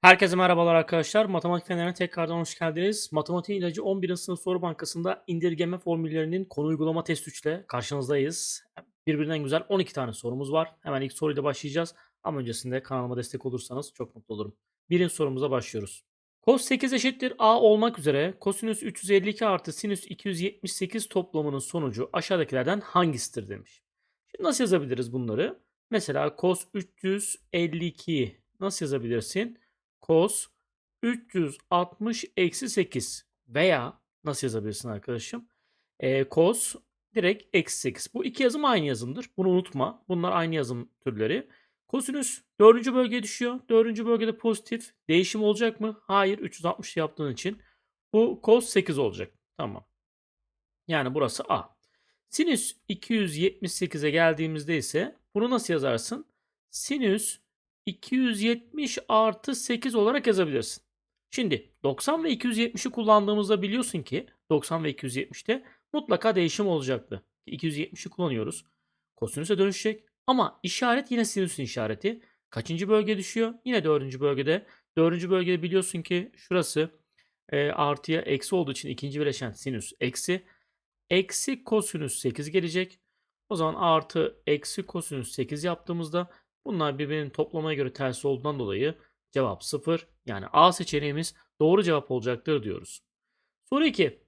Herkese merhabalar arkadaşlar. Matematik Fener'ine tekrardan hoş geldiniz. Matematik ilacı 11. sınıf soru bankasında indirgeme formüllerinin konu uygulama test 3 ile karşınızdayız. Birbirinden güzel 12 tane sorumuz var. Hemen ilk soruyla başlayacağız. Ama öncesinde kanalıma destek olursanız çok mutlu olurum. Birinci sorumuza başlıyoruz. Cos 8 eşittir a olmak üzere kosinüs 352 artı sinüs 278 toplamının sonucu aşağıdakilerden hangisidir demiş. Şimdi nasıl yazabiliriz bunları? Mesela cos 352 nasıl yazabilirsin? Cos 360 eksi 8 veya nasıl yazabilirsin arkadaşım? Ee, cos direkt eksi 8. Bu iki yazım aynı yazımdır. Bunu unutma. Bunlar aynı yazım türleri. Kosinüs dördüncü bölgeye düşüyor. Dördüncü bölgede pozitif. Değişim olacak mı? Hayır. 360 yaptığın için. Bu cos 8 olacak. Tamam. Yani burası A. Sinüs 278'e geldiğimizde ise bunu nasıl yazarsın? Sinüs 270 artı 8 olarak yazabilirsin. Şimdi 90 ve 270'i kullandığımızda biliyorsun ki 90 ve 270'te mutlaka değişim olacaktı. 270'i kullanıyoruz. Kosinüse dönüşecek ama işaret yine sinüsün işareti. Kaçıncı bölge düşüyor? Yine dördüncü bölgede. Dördüncü bölgede biliyorsun ki şurası e, artıya eksi olduğu için ikinci bileşen sinüs eksi. Eksi kosinüs 8 gelecek. O zaman artı eksi kosinüs 8 yaptığımızda Bunlar birbirinin toplamaya göre ters olduğundan dolayı cevap 0. Yani A seçeneğimiz doğru cevap olacaktır diyoruz. Soru 2.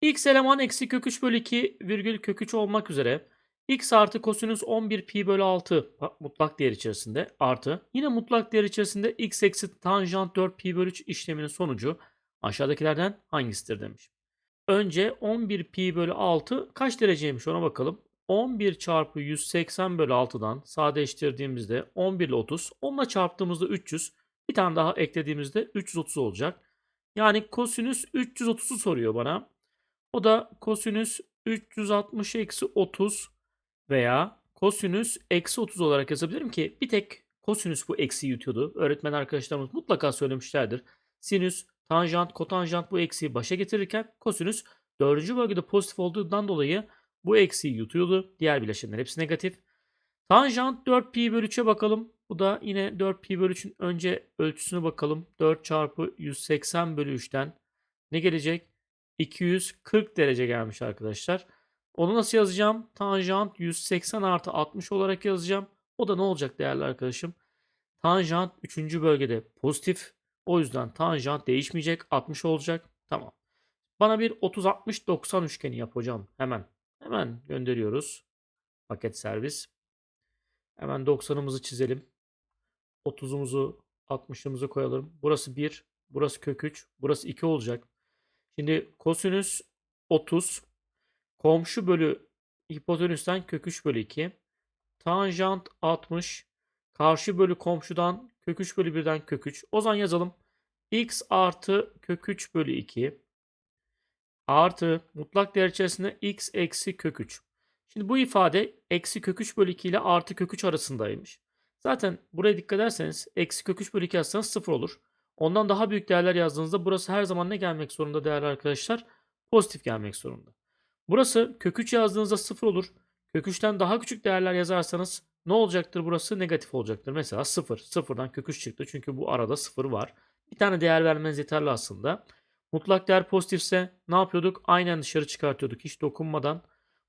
x eleman eksi kök 3 bölü 2 virgül kök 3 olmak üzere x artı kosinüs 11 pi bölü 6 mutlak değer içerisinde artı yine mutlak değer içerisinde x eksi tanjant 4 pi bölü 3 işleminin sonucu aşağıdakilerden hangisidir demiş. Önce 11 pi bölü 6 kaç dereceymiş ona bakalım. 11 çarpı 180 bölü 6'dan sadeleştirdiğimizde 11 ile 30. Onunla çarptığımızda 300. Bir tane daha eklediğimizde 330 olacak. Yani kosinüs 330'u soruyor bana. O da kosinüs 360 eksi 30 veya kosinüs eksi 30 olarak yazabilirim ki bir tek kosinüs bu eksi yutuyordu. Öğretmen arkadaşlarımız mutlaka söylemişlerdir. Sinüs, tanjant, kotanjant bu eksiği başa getirirken kosinüs 4. bölgede pozitif olduğundan dolayı bu eksiği yutuyordu. Diğer bileşenler hepsi negatif. Tanjant 4 pi bölü 3'e bakalım. Bu da yine 4 pi bölü 3'ün önce ölçüsünü bakalım. 4 çarpı 180 bölü 3'ten ne gelecek? 240 derece gelmiş arkadaşlar. Onu nasıl yazacağım? Tanjant 180 artı 60 olarak yazacağım. O da ne olacak değerli arkadaşım? Tanjant 3. bölgede pozitif. O yüzden tanjant değişmeyecek. 60 olacak. Tamam. Bana bir 30-60-90 üçgeni yap hocam. Hemen. Hemen gönderiyoruz. Paket servis. Hemen 90'ımızı çizelim. 30'umuzu 60'ımızı koyalım. Burası 1. Burası kök 3. Burası 2 olacak. Şimdi kosinüs 30. Komşu bölü hipotenüsten kök 3 bölü 2. Tanjant 60. Karşı bölü komşudan kök 3 bölü 1'den kök 3. O zaman yazalım. x artı kök 3 bölü 2 artı mutlak değer içerisinde x eksi kök 3. Şimdi bu ifade eksi kök 3 bölü 2 ile artı kök 3 arasındaymış. Zaten buraya dikkat ederseniz eksi kök 3 bölü 2 yazsanız 0 olur. Ondan daha büyük değerler yazdığınızda burası her zaman ne gelmek zorunda değerli arkadaşlar? Pozitif gelmek zorunda. Burası kök 3 yazdığınızda 0 olur. Kök 3'ten daha küçük değerler yazarsanız ne olacaktır burası? Negatif olacaktır. Mesela 0. 0'dan kök 3 çıktı çünkü bu arada 0 var. Bir tane değer vermeniz yeterli aslında. Mutlak değer pozitifse ne yapıyorduk? Aynen dışarı çıkartıyorduk hiç dokunmadan.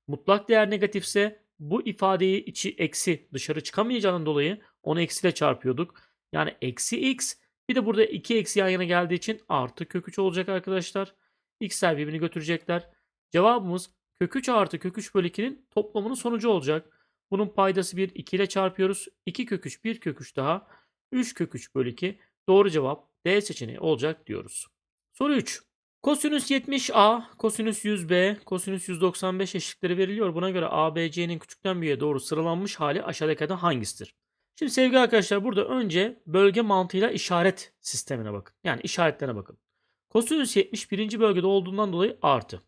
Mutlak değer negatifse bu ifadeyi içi eksi dışarı çıkamayacağından dolayı onu eksiyle çarpıyorduk. Yani eksi x bir de burada 2 eksi yan yana geldiği için artı kök 3 olacak arkadaşlar. x'ler birbirini götürecekler. Cevabımız kök 3 artı kök 3 bölü 2'nin toplamının sonucu olacak. Bunun paydası 1 2 ile çarpıyoruz. 2 kök 3 1 kök 3 daha 3 kök 3 bölü 2 doğru cevap D seçeneği olacak diyoruz. Soru 3. Kosinüs 70a, kosinüs 100b, kosinüs 195 eşitlikleri veriliyor. Buna göre ABC'nin küçükten büyüğe doğru sıralanmış hali aşağıdakilerden hangisidir? Şimdi sevgili arkadaşlar burada önce bölge mantığıyla işaret sistemine bakın. Yani işaretlerine bakın. Kosinüs 70 birinci bölgede olduğundan dolayı artı.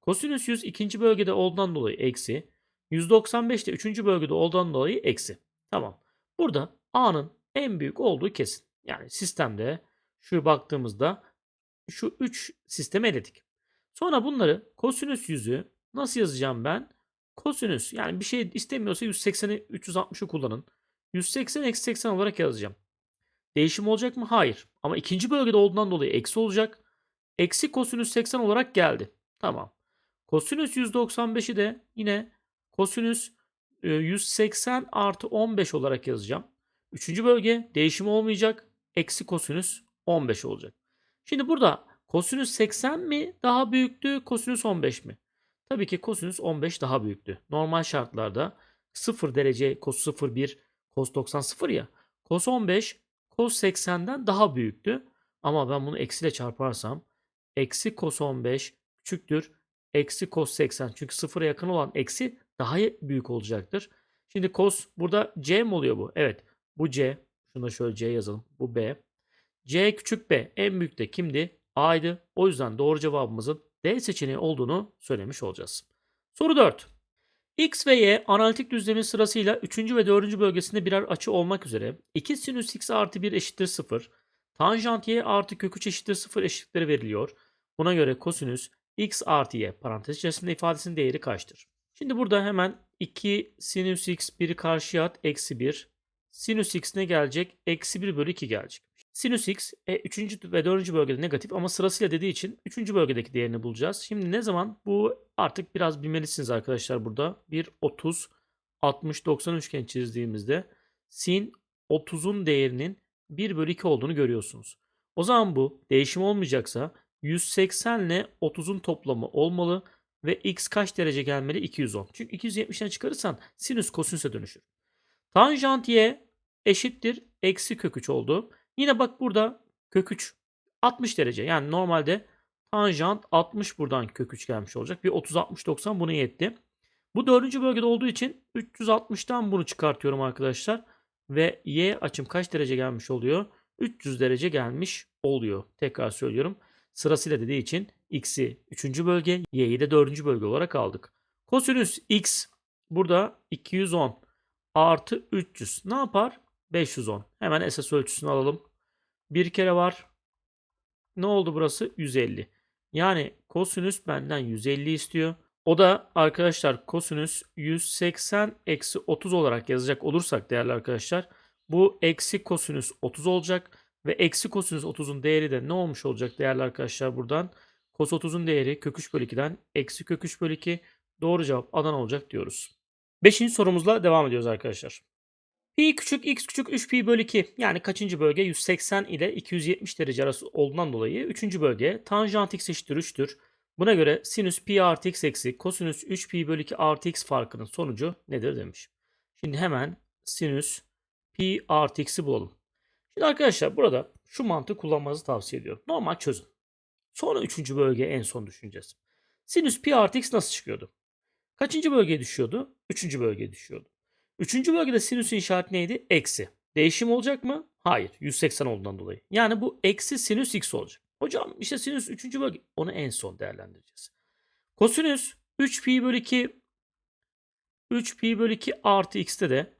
Kosinüs 100 ikinci bölgede olduğundan dolayı eksi. 195 de üçüncü bölgede olduğundan dolayı eksi. Tamam. Burada A'nın en büyük olduğu kesin. Yani sistemde şu baktığımızda şu 3 sistemi eledik. Sonra bunları kosinüs yüzü nasıl yazacağım ben? Kosinüs yani bir şey istemiyorsa 180'i 360'ı kullanın. 180 eksi 80 olarak yazacağım. Değişim olacak mı? Hayır. Ama ikinci bölgede olduğundan dolayı eksi olacak. Eksi kosinüs 80 olarak geldi. Tamam. Kosinüs 195'i de yine kosinüs e, 180 artı 15 olarak yazacağım. Üçüncü bölge değişim olmayacak. Eksi kosinüs 15 olacak. Şimdi burada kosinüs 80 mi daha büyüktü, kosinüs 15 mi? Tabii ki kosinüs 15 daha büyüktü. Normal şartlarda 0 derece cos 0 1 cos 90 0 ya. Cos 15 cos 80'den daha büyüktü. Ama ben bunu eksiyle çarparsam eksi cos 15 küçüktür. Eksi cos 80. Çünkü sıfıra yakın olan eksi daha büyük olacaktır. Şimdi cos burada c mi oluyor bu? Evet. Bu c. Şunu da şöyle c yazalım. Bu b. c küçük b. En büyük de kimdi? a'ydı. O yüzden doğru cevabımızın D seçeneği olduğunu söylemiş olacağız. Soru 4. X ve Y analitik düzlemin sırasıyla 3. ve 4. bölgesinde birer açı olmak üzere 2 sinüs x artı 1 eşittir 0, tanjant y artı kök 3 eşittir 0 eşitlikleri veriliyor. Buna göre kosinüs x artı y parantez içerisinde ifadesinin değeri kaçtır? Şimdi burada hemen 2 sinüs x 1'i karşıya at eksi 1. Sinüs x ne gelecek? Eksi 1 bölü 2 gelecek. Sinüs x e, 3. ve 4. bölgede negatif ama sırasıyla dediği için 3. bölgedeki değerini bulacağız. Şimdi ne zaman? Bu artık biraz bilmelisiniz arkadaşlar burada. Bir 30, 60, 90 üçgen çizdiğimizde sin 30'un değerinin 1 bölü 2 olduğunu görüyorsunuz. O zaman bu değişim olmayacaksa 180 ile 30'un toplamı olmalı ve x kaç derece gelmeli? 210. Çünkü 270'den çıkarırsan sinüs kosinüse dönüşür. Tanjant y eşittir eksi kök 3 oldu. Yine bak burada kök 3 60 derece. Yani normalde tanjant 60 buradan kök 3 gelmiş olacak. Bir 30 60 90 buna yetti. Bu dördüncü bölgede olduğu için 360'tan bunu çıkartıyorum arkadaşlar. Ve y açım kaç derece gelmiş oluyor? 300 derece gelmiş oluyor. Tekrar söylüyorum. Sırasıyla dediği için x'i 3. bölge, y'yi de 4. bölge olarak aldık. Kosinüs x burada 210 artı 300 ne yapar? 510. Hemen esas ölçüsünü alalım. Bir kere var. Ne oldu burası? 150. Yani kosinüs benden 150 istiyor. O da arkadaşlar kosinüs 180 eksi 30 olarak yazacak olursak değerli arkadaşlar bu eksi kosinüs 30 olacak ve eksi kosinüs 30'un değeri de ne olmuş olacak değerli arkadaşlar buradan? Kos 30'un değeri kök 3 bölü 2'den eksi kök 3 bölü 2 doğru cevap Adana olacak diyoruz. Beşinci sorumuzla devam ediyoruz arkadaşlar. Pi küçük x küçük 3 pi bölü 2 yani kaçıncı bölge 180 ile 270 derece arası olduğundan dolayı 3. bölge tanjant x eşittir 3'tür. Buna göre sinüs pi artı x eksi kosinüs 3 pi bölü 2 artı x farkının sonucu nedir demiş. Şimdi hemen sinüs pi artı x'i bulalım. Şimdi arkadaşlar burada şu mantığı kullanmanızı tavsiye ediyorum. Normal çözün. Sonra 3. bölgeye en son düşüneceğiz. Sinüs pi artı x nasıl çıkıyordu? Kaçıncı bölgeye düşüyordu? 3. bölgeye düşüyordu. Üçüncü bölgede sinüsün işareti neydi? Eksi. Değişim olacak mı? Hayır. 180 olduğundan dolayı. Yani bu eksi sinüs x olacak. Hocam işte sinüs üçüncü bölge. Onu en son değerlendireceğiz. Kosinüs 3 pi bölü 2 3 pi bölü 2 artı x'te de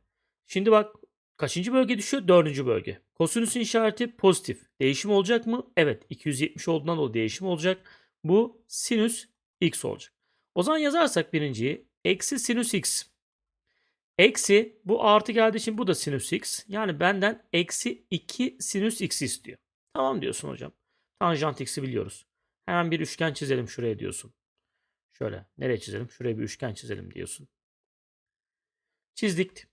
şimdi bak kaçıncı bölge düşüyor? Dördüncü bölge. Kosinüsün işareti pozitif. Değişim olacak mı? Evet. 270 olduğundan dolayı değişim olacak. Bu sinüs x olacak. O zaman yazarsak birinciyi eksi sinüs x Eksi bu artı geldiği için bu da sinüs x. Yani benden eksi 2 sinüs x istiyor. Tamam diyorsun hocam. Tanjant x'i biliyoruz. Hemen bir üçgen çizelim şuraya diyorsun. Şöyle nereye çizelim? Şuraya bir üçgen çizelim diyorsun. Çizdik.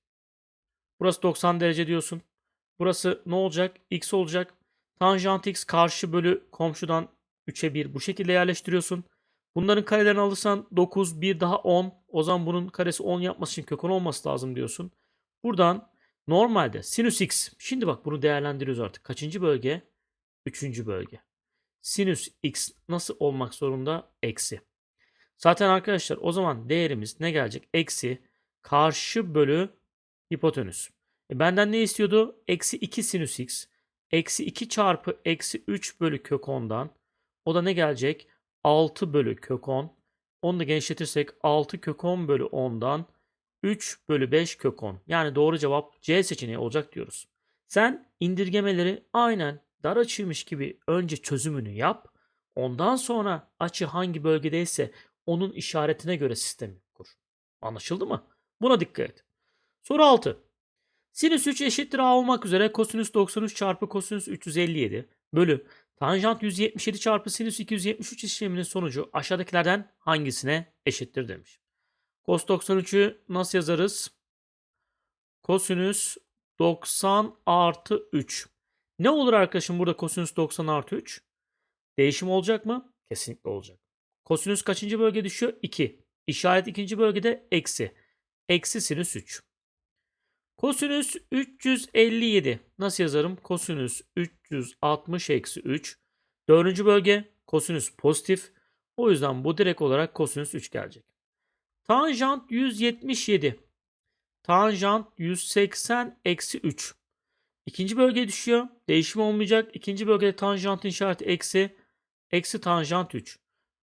Burası 90 derece diyorsun. Burası ne olacak? X olacak. Tanjant x karşı bölü komşudan 3'e 1 bu şekilde yerleştiriyorsun. Bunların karelerini alırsan 9, 1 daha 10. O zaman bunun karesi 10 yapması için kök 10 olması lazım diyorsun. Buradan normalde sinüs x. Şimdi bak bunu değerlendiriyoruz artık. Kaçıncı bölge? Üçüncü bölge. Sinüs x nasıl olmak zorunda? Eksi. Zaten arkadaşlar o zaman değerimiz ne gelecek? Eksi karşı bölü hipotenüs. E benden ne istiyordu? Eksi 2 sinüs x. Eksi 2 çarpı eksi 3 bölü kök 10'dan. O da ne gelecek? 6 bölü kök 10. Onu da genişletirsek 6 kök 10 bölü 10'dan 3 bölü 5 kök 10. Yani doğru cevap C seçeneği olacak diyoruz. Sen indirgemeleri aynen dar açıymış gibi önce çözümünü yap. Ondan sonra açı hangi bölgedeyse onun işaretine göre sistemi kur. Anlaşıldı mı? Buna dikkat et. Soru 6. Sinüs 3 eşittir a olmak üzere kosinüs 93 çarpı kosinüs 357 bölü tanjant 177 çarpı sinüs 273 işleminin sonucu aşağıdakilerden hangisine eşittir demiş. Cos 93'ü nasıl yazarız? Kosinüs 90 artı 3. Ne olur arkadaşım burada kosinüs 90 artı 3? Değişim olacak mı? Kesinlikle olacak. Kosinüs kaçıncı bölge düşüyor? 2. İşaret ikinci bölgede eksi. Eksi sinüs 3. Kosinüs 357. Nasıl yazarım? Kosinüs 360 eksi 3. Dördüncü bölge kosinüs pozitif. O yüzden bu direkt olarak kosinüs 3 gelecek. Tanjant 177. Tanjant 180 eksi 3. İkinci bölge düşüyor. Değişim olmayacak. İkinci bölgede tanjantın işareti eksi. Eksi tanjant 3.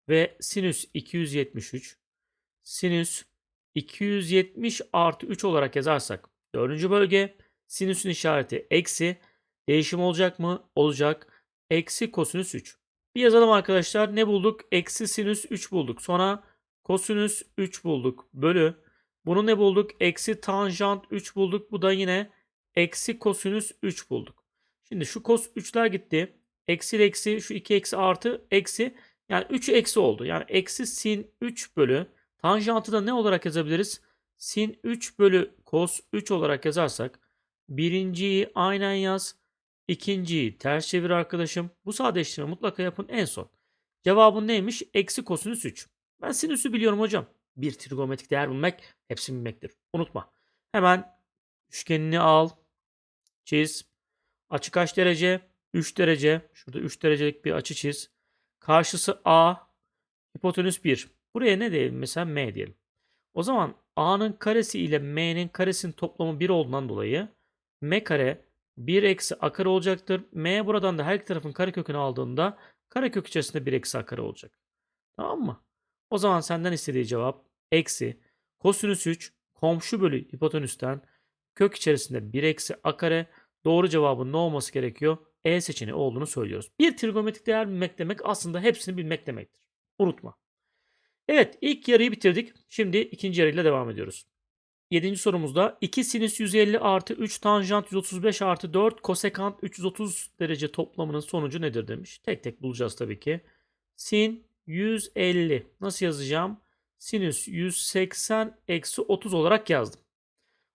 Ve sinüs 273. Sinüs 270 artı 3 olarak yazarsak. Dördüncü bölge. Sinüsün işareti eksi. Değişim olacak mı? Olacak. Eksi kosinüs 3. Bir yazalım arkadaşlar. Ne bulduk? Eksi sinüs 3 bulduk. Sonra kosinüs 3 bulduk. Bölü. Bunu ne bulduk? Eksi tanjant 3 bulduk. Bu da yine eksi kosinüs 3 bulduk. Şimdi şu kos 3'ler gitti. Eksi eksi şu 2 eksi artı eksi. Yani 3 eksi oldu. Yani eksi sin 3 bölü. Tanjantı da ne olarak yazabiliriz? Sin 3 bölü kos 3 olarak yazarsak. Birinciyi aynen yaz. İkinciyi ters çevir arkadaşım. Bu sadeleştirme mutlaka yapın en son. Cevabın neymiş? Eksi kosinüs 3. Ben sinüsü biliyorum hocam. Bir trigonometrik değer bulmak hepsini bilmektir. Unutma. Hemen üçgenini al. Çiz. Açı kaç derece? 3 derece. Şurada 3 derecelik bir açı çiz. Karşısı A. Hipotenüs 1. Buraya ne diyelim? Mesela M diyelim. O zaman A'nın karesi ile M'nin karesinin toplamı 1 olduğundan dolayı M kare 1 eksi A kare olacaktır. M buradan da her iki tarafın karekökünü aldığında karekök içerisinde 1 eksi A kare olacak. Tamam mı? O zaman senden istediği cevap eksi kosinüs 3 komşu bölü hipotenüsten kök içerisinde 1 eksi a kare doğru cevabın ne olması gerekiyor? E seçeneği olduğunu söylüyoruz. Bir trigonometrik değer bilmek demek aslında hepsini bilmek demektir. Unutma. Evet ilk yarıyı bitirdik. Şimdi ikinci yarıyla devam ediyoruz. Yedinci sorumuzda 2 sinüs 150 artı 3 tanjant 135 artı 4 kosekant 330 derece toplamının sonucu nedir demiş. Tek tek bulacağız tabii ki. Sin 150 nasıl yazacağım? Sinüs 180 eksi 30 olarak yazdım.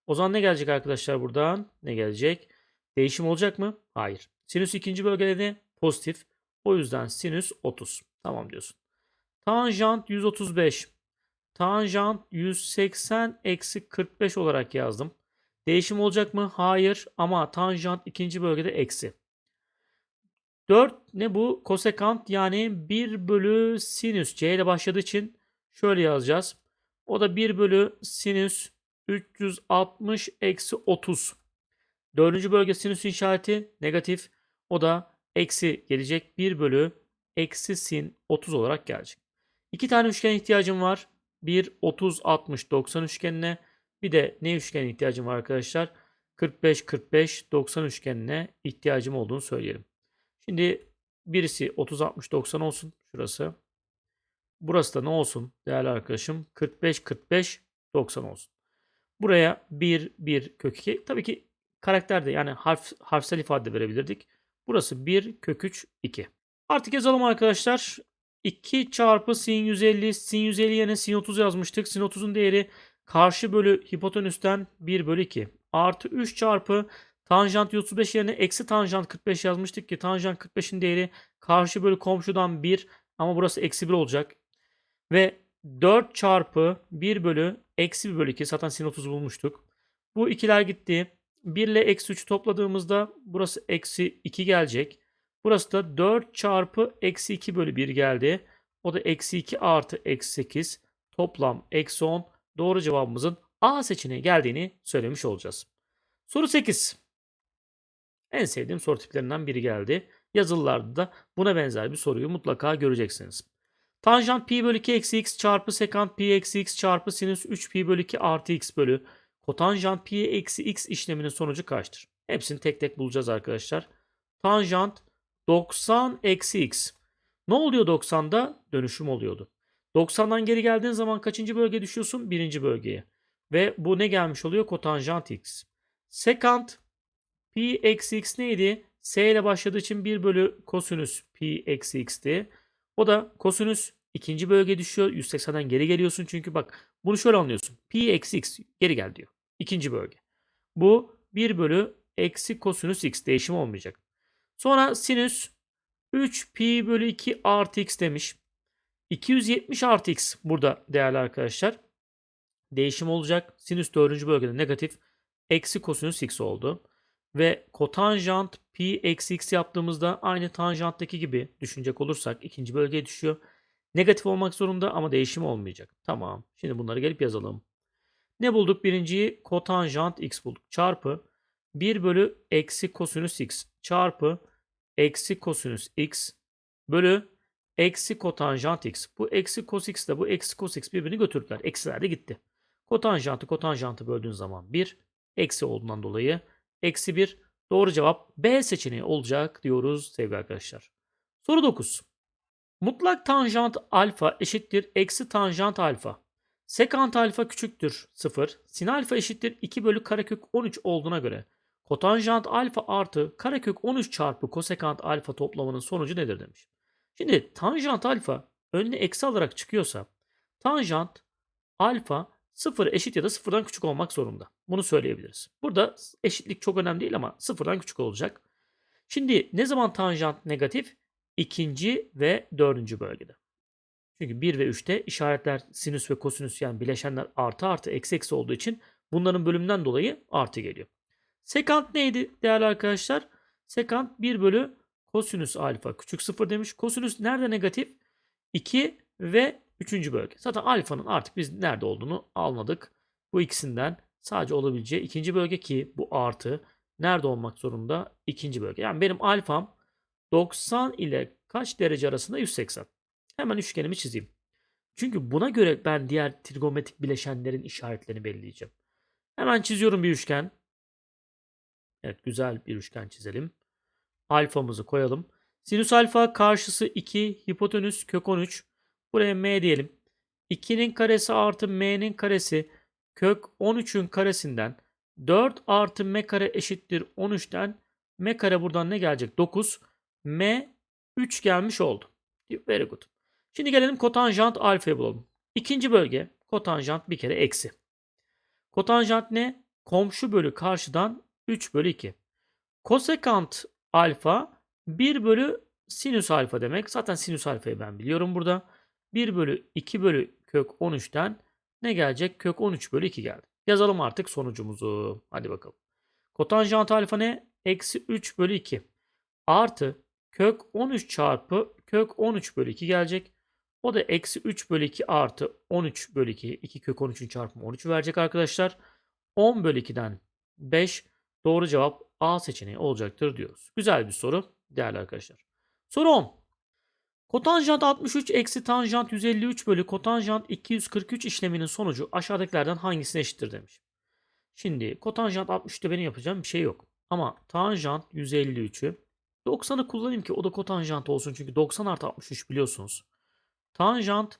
O zaman ne gelecek arkadaşlar buradan? Ne gelecek? Değişim olacak mı? Hayır. Sinüs ikinci bölgede pozitif. O yüzden sinüs 30. Tamam diyorsun. Tanjant 135. Tanjant 180 eksi 45 olarak yazdım. Değişim olacak mı? Hayır. Ama tanjant ikinci bölgede eksi. 4 ne bu? Kosekant yani 1 bölü sinüs. C ile başladığı için şöyle yazacağız. O da 1 bölü sinüs 360 eksi 30. Dördüncü bölge sinüs işareti negatif. O da eksi gelecek. 1 bölü eksi sin 30 olarak gelecek. İki tane üçgen ihtiyacım var. Bir 30 60 90 üçgenine. Bir de ne üçgen ihtiyacım var arkadaşlar? 45 45 90 üçgenine ihtiyacım olduğunu söyleyelim. Şimdi birisi 30 60 90 olsun şurası. Burası da ne olsun değerli arkadaşım? 45 45 90 olsun. Buraya 1 1 kök 2. Tabii ki karakterde yani harf harfsel ifade verebilirdik. Burası 1 kök 3 2. Artık yazalım arkadaşlar. 2 çarpı sin 150 sin 150 yerine sin 30 yazmıştık. Sin 30'un değeri karşı bölü hipotenüsten 1 bölü 2. Artı 3 çarpı tanjant 135 yerine eksi tanjant 45 yazmıştık ki tanjant 45'in değeri karşı bölü komşudan 1 ama burası eksi 1 olacak. Ve 4 çarpı 1 bölü eksi 1 bölü 2 zaten sin 30 bulmuştuk. Bu ikiler gitti. 1 ile eksi 3 topladığımızda burası eksi 2 gelecek. Burası da 4 çarpı eksi 2 bölü 1 geldi. O da eksi 2 artı eksi 8 toplam eksi 10 doğru cevabımızın A seçeneği geldiğini söylemiş olacağız. Soru 8. En sevdiğim soru tiplerinden biri geldi. Yazılılarda da buna benzer bir soruyu mutlaka göreceksiniz. Tanjant pi bölü 2 eksi x çarpı sekant pi eksi x çarpı sinüs 3 pi bölü 2 artı x bölü kotanjant pi eksi x işleminin sonucu kaçtır? Hepsini tek tek bulacağız arkadaşlar. Tanjant 90 eksi x. Ne oluyor 90'da? Dönüşüm oluyordu. 90'dan geri geldiğin zaman kaçıncı bölge düşüyorsun? Birinci bölgeye. Ve bu ne gelmiş oluyor? Kotanjant x. Sekant pi eksi x neydi? S ile başladığı için 1 bölü kosinüs pi eksi x'ti. O da kosinüs ikinci bölge düşüyor. 180'den geri geliyorsun çünkü bak bunu şöyle anlıyorsun. Pi eksi x geri gel diyor. İkinci bölge. Bu 1 bölü eksi kosinüs x değişim olmayacak. Sonra sinüs 3 pi bölü 2 artı x demiş. 270 artı x burada değerli arkadaşlar. Değişim olacak. Sinüs 4. bölgede negatif. Eksi kosinüs x oldu. Ve kotanjant pi eksi x yaptığımızda aynı tanjanttaki gibi düşünecek olursak ikinci bölgeye düşüyor. Negatif olmak zorunda ama değişim olmayacak. Tamam. Şimdi bunları gelip yazalım. Ne bulduk? Birinciyi kotanjant x bulduk. Çarpı 1 bölü eksi kosinüs x çarpı eksi kosinüs x bölü eksi kotanjant x. Bu eksi cos x ile bu eksi cos x birbirini götürdüler. Eksiler de gitti. Kotanjantı kotanjantı böldüğün zaman 1. Eksi olduğundan dolayı eksi 1. Doğru cevap B seçeneği olacak diyoruz sevgili arkadaşlar. Soru 9. Mutlak tanjant alfa eşittir eksi tanjant alfa. Sekant alfa küçüktür 0. Sin alfa eşittir 2 bölü karekök 13 olduğuna göre kotanjant alfa artı karekök 13 çarpı kosekant alfa toplamının sonucu nedir demiş. Şimdi tanjant alfa önüne eksi alarak çıkıyorsa tanjant alfa 0 eşit ya da 0'dan küçük olmak zorunda. Bunu söyleyebiliriz. Burada eşitlik çok önemli değil ama 0'dan küçük olacak. Şimdi ne zaman tanjant negatif? İkinci ve dördüncü bölgede. Çünkü 1 ve 3'te işaretler sinüs ve kosinüs yani bileşenler artı artı eksi eksi olduğu için bunların bölümünden dolayı artı geliyor. Sekant neydi değerli arkadaşlar? Sekant 1 bölü kosinüs alfa küçük 0 demiş. Kosinüs nerede negatif? 2 ve 3. bölge. Zaten alfanın artık biz nerede olduğunu anladık. Bu ikisinden sadece olabileceği ikinci bölge ki bu artı nerede olmak zorunda? ikinci bölge. Yani benim alfam 90 ile kaç derece arasında? 180. Hemen üçgenimi çizeyim. Çünkü buna göre ben diğer trigonometrik bileşenlerin işaretlerini belirleyeceğim. Hemen çiziyorum bir üçgen. Evet güzel bir üçgen çizelim. Alfamızı koyalım. Sinüs alfa karşısı 2, hipotenüs kök 13. Buraya m diyelim. 2'nin karesi artı m'nin karesi kök 13'ün karesinden 4 artı m kare eşittir 13'ten m kare buradan ne gelecek? 9. m 3 gelmiş oldu. Very good. Şimdi gelelim kotanjant alfayı bulalım. İkinci bölge kotanjant bir kere eksi. Kotanjant ne? Komşu bölü karşıdan 3 bölü 2. Kosekant alfa 1 bölü sinüs alfa demek. Zaten sinüs alfayı ben biliyorum burada. 1 bölü 2 bölü kök 13'ten ne gelecek? Kök 13 bölü 2 geldi. Yazalım artık sonucumuzu. Hadi bakalım. Kotanjant alfa ne? Eksi 3 bölü 2. Artı kök 13 çarpı kök 13 bölü 2 gelecek. O da eksi 3 bölü 2 artı 13 bölü 2. 2 kök 13'ün çarpımı 13 verecek arkadaşlar. 10 bölü 2'den 5. Doğru cevap A seçeneği olacaktır diyoruz. Güzel bir soru değerli arkadaşlar. Soru 10. Kotanjant 63 eksi tanjant 153 bölü kotanjant 243 işleminin sonucu aşağıdakilerden hangisine eşittir demiş. Şimdi kotanjant 63'te benim yapacağım bir şey yok. Ama tanjant 153'ü 90'ı kullanayım ki o da kotanjant olsun. Çünkü 90 artı 63 biliyorsunuz. Tanjant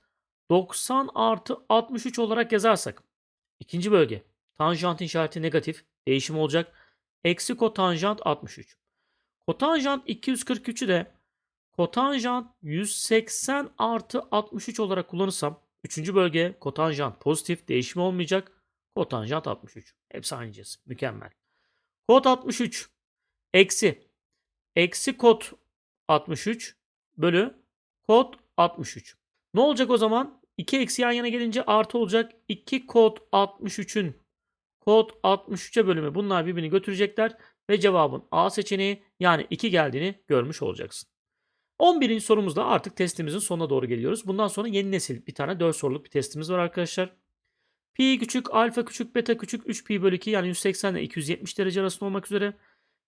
90 artı 63 olarak yazarsak. ikinci bölge. Tanjantın işareti negatif. Değişim olacak. Eksi kotanjant 63. Kotanjant 243'ü de kotanjant 180 artı 63 olarak kullanırsam. Üçüncü bölge kotanjant pozitif. Değişim olmayacak. Kotanjant 63. Hepsi aynı cins. Mükemmel. Kod 63. Eksi. Eksi kod 63 bölü kod 63. Ne olacak o zaman? 2 eksi yan yana gelince artı olacak. 2 kod 63'ün kod 63'e bölümü bunlar birbirini götürecekler ve cevabın A seçeneği yani 2 geldiğini görmüş olacaksın. 11. sorumuzda artık testimizin sonuna doğru geliyoruz. Bundan sonra yeni nesil bir tane 4 soruluk bir testimiz var arkadaşlar. Pi küçük, alfa küçük, beta küçük 3 pi bölü 2 yani 180 ile 270 derece arasında olmak üzere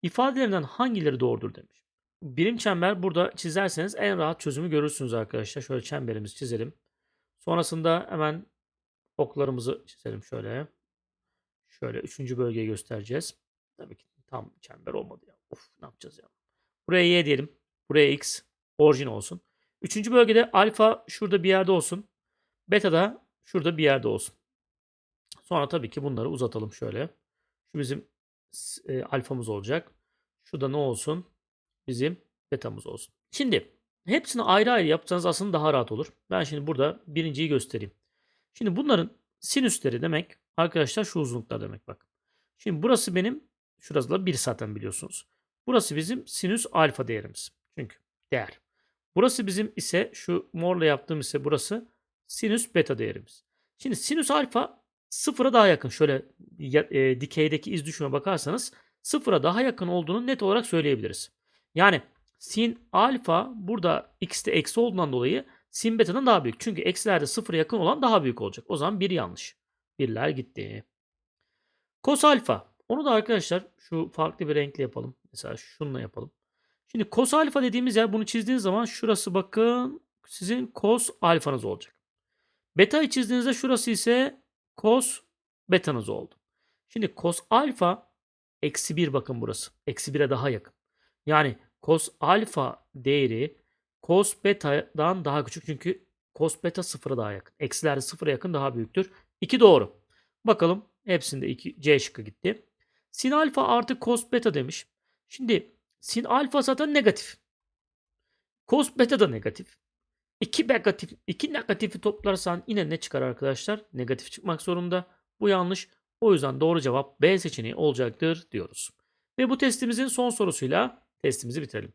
ifadelerinden hangileri doğrudur demiş. Birim çember burada çizerseniz en rahat çözümü görürsünüz arkadaşlar. Şöyle çemberimizi çizelim. Sonrasında hemen oklarımızı çizelim şöyle. Şöyle üçüncü bölgeyi göstereceğiz. Tabii ki tam çember olmadı ya. Of ne yapacağız ya. Buraya y diyelim. Buraya x. Orijin olsun. Üçüncü bölgede alfa şurada bir yerde olsun. Beta da şurada bir yerde olsun. Sonra tabii ki bunları uzatalım şöyle. Şu bizim e, alfamız olacak. Şu ne olsun? Bizim betamız olsun. Şimdi hepsini ayrı ayrı yapsanız aslında daha rahat olur. Ben şimdi burada birinciyi göstereyim. Şimdi bunların sinüsleri demek arkadaşlar şu uzunluklar demek bak. Şimdi burası benim şurası da 1 zaten biliyorsunuz. Burası bizim sinüs alfa değerimiz. Çünkü değer. Burası bizim ise şu morla yaptığım ise burası sinüs beta değerimiz. Şimdi sinüs alfa sıfıra daha yakın. Şöyle e, dikeydeki iz düşüme bakarsanız sıfıra daha yakın olduğunu net olarak söyleyebiliriz. Yani sin alfa burada x'te eksi olduğundan dolayı sin beta'dan daha büyük. Çünkü eksilerde sıfıra yakın olan daha büyük olacak. O zaman bir yanlış. Birler gitti. Kos alfa. Onu da arkadaşlar şu farklı bir renkle yapalım. Mesela şununla yapalım. Şimdi kos alfa dediğimiz yer bunu çizdiğiniz zaman şurası bakın sizin kos alfanız olacak. Beta'yı çizdiğinizde şurası ise kos betanız oldu. Şimdi kos alfa eksi 1 bakın burası. Eksi 1'e daha yakın. Yani cos alfa değeri cos beta'dan daha küçük. Çünkü cos beta sıfıra daha yakın. Eksilerde sıfıra yakın daha büyüktür. 2 doğru. Bakalım hepsinde 2 C şıkkı gitti. Sin alfa artı cos beta demiş. Şimdi sin alfa zaten negatif. Cos beta da negatif. 2 negatif, 2 negatifi toplarsan yine ne çıkar arkadaşlar? Negatif çıkmak zorunda. Bu yanlış. O yüzden doğru cevap B seçeneği olacaktır diyoruz. Ve bu testimizin son sorusuyla testimizi bitirelim.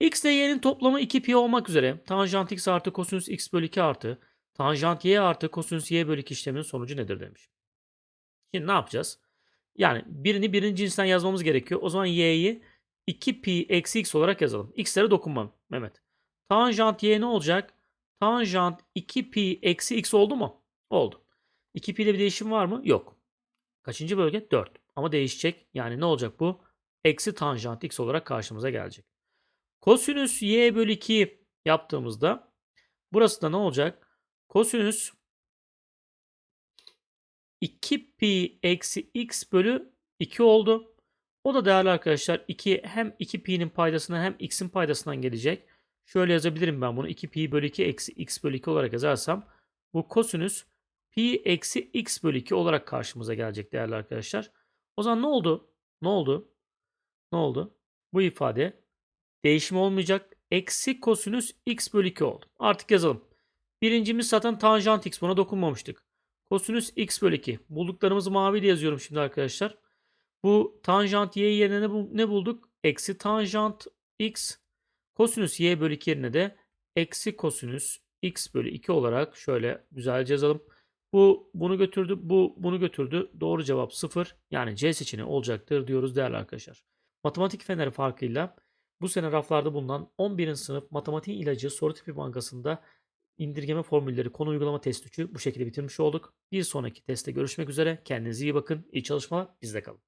X ile y'nin toplamı 2pi olmak üzere tanjant x artı kosinüs x bölü 2 artı tanjant y artı kosinüs y bölü 2 işleminin sonucu nedir demiş. Şimdi ne yapacağız? Yani birini birinci cinsten yazmamız gerekiyor. O zaman y'yi 2pi eksi x olarak yazalım. X'lere dokunmam Mehmet. Tanjant y ne olacak? Tanjant 2pi eksi x oldu mu? Oldu. 2pi ile bir değişim var mı? Yok. Kaçıncı bölge? 4. Ama değişecek. Yani ne olacak bu? Eksi tanjant x olarak karşımıza gelecek. Kosinüs y bölü 2 yaptığımızda burası da ne olacak? Kosinüs 2pi eksi x bölü 2 oldu. O da değerli arkadaşlar 2 hem 2pi'nin paydasına hem x'in paydasından gelecek. Şöyle yazabilirim ben bunu. 2pi bölü 2 eksi x bölü 2 olarak yazarsam bu kosinüs pi eksi x bölü 2 olarak karşımıza gelecek değerli arkadaşlar. O zaman ne oldu? Ne oldu? Ne oldu? Bu ifade değişim olmayacak. Eksi kosinüs x bölü 2 oldu. Artık yazalım. Birincimiz zaten tanjant x. Buna dokunmamıştık. Kosinüs x bölü 2. Bulduklarımızı maviyle yazıyorum şimdi arkadaşlar. Bu tanjant y yerine ne, bul- ne bulduk? Eksi tanjant x. Kosinüs y bölü 2 yerine de eksi kosinüs x bölü 2 olarak şöyle güzelce yazalım. Bu bunu götürdü, bu bunu götürdü. Doğru cevap 0. Yani C seçeneği olacaktır diyoruz değerli arkadaşlar. Matematik feneri farkıyla bu sene raflarda bulunan 11. sınıf matematik ilacı soru tipi bankasında indirgeme formülleri konu uygulama test 3'ü bu şekilde bitirmiş olduk. Bir sonraki testte görüşmek üzere. Kendinize iyi bakın. İyi çalışmalar. Bizde kalın.